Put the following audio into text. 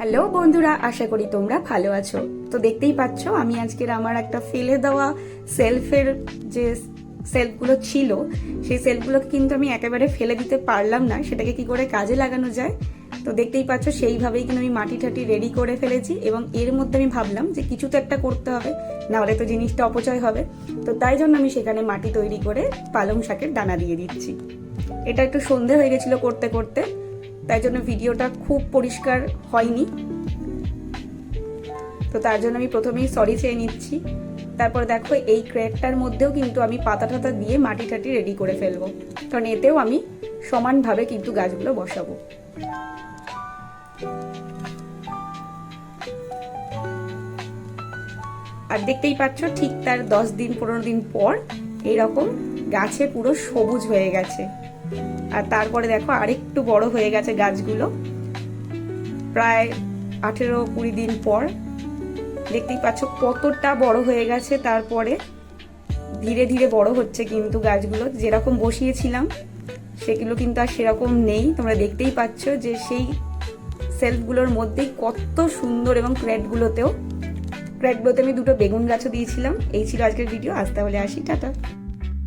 Hello বন্ধুরা, আশা করি তোমরা ভালো আছো। তো দেখতেই পাচ্ছ, আমি আজকের আমার একটা ফেলে দেওয়া সেলফের যে সেলফগুলো ছিল, সেই সেলফগুলোকে কিন্তু আমি একেবারে ফেলে দিতে পারলাম না। সেটাকে কি করে কাজে লাগানো যায়? তো দেখতেই পাচ্ছ, সেইভাবেই কিন্তু আমি মাটি ঠাটি রেডি করে ফেলেছি এবং এর মধ্যে আমি ভাবলাম যে কিছু তো একটা করতে হবে, নাহলে তো জিনিসটা অপচয় হবে। তো তাই জন্য আমি সেখানে মাটি তৈরি করে পালং শাকের দানা দিয়ে দিচ্ছি। এটা একটু সন্ধে হয়ে গেছিল করতে করতে। তাই জন্য ভিডিওটা খুব পরিষ্কার হয়নি। তো তার জন্য আমি প্রথমেই সরি চেয়ে নিচ্ছি। তারপর দেখো এই ক্র্যাকটার মধ্যেও কিন্তু আমি পাতা টাতা দিয়ে মাটি টাটি রেডি করে ফেলব। কারণ এতেও আমি সমানভাবে কিন্তু গাছগুলো বসাবো। আর দেখতেই পাচ্ছ ঠিক তার দশ দিন, পনেরো দিন পর এইরকম গাছে পুরো সবুজ হয়ে গেছে। আর তারপরে দেখো আরেকটু বড় হয়ে গেছে গাছগুলো। প্রায় আঠেরো কুড়ি দিন পর। দেখতেই পাচ্ছ কতটা বড় হয়ে গেছে তারপরে। ধীরে ধীরে বড় হচ্ছে কিন্তু গাছগুলো। যেরকম বসিয়েছিলাম, সেগুলো কিন্তু আর সেরকম নেই। তোমরা দেখতেই পাচ্ছ যে সেই সেলফগুলোর মধ্যেই কত সুন্দর এবং ক্র্যাটগুলোতেও ক্র্যাটগুলোতে আমি দুটো বেগুন গাছও দিয়েছিলাম। এই ছিল আজকের ভিডিও। আজ তাহলে আসি। টাটা।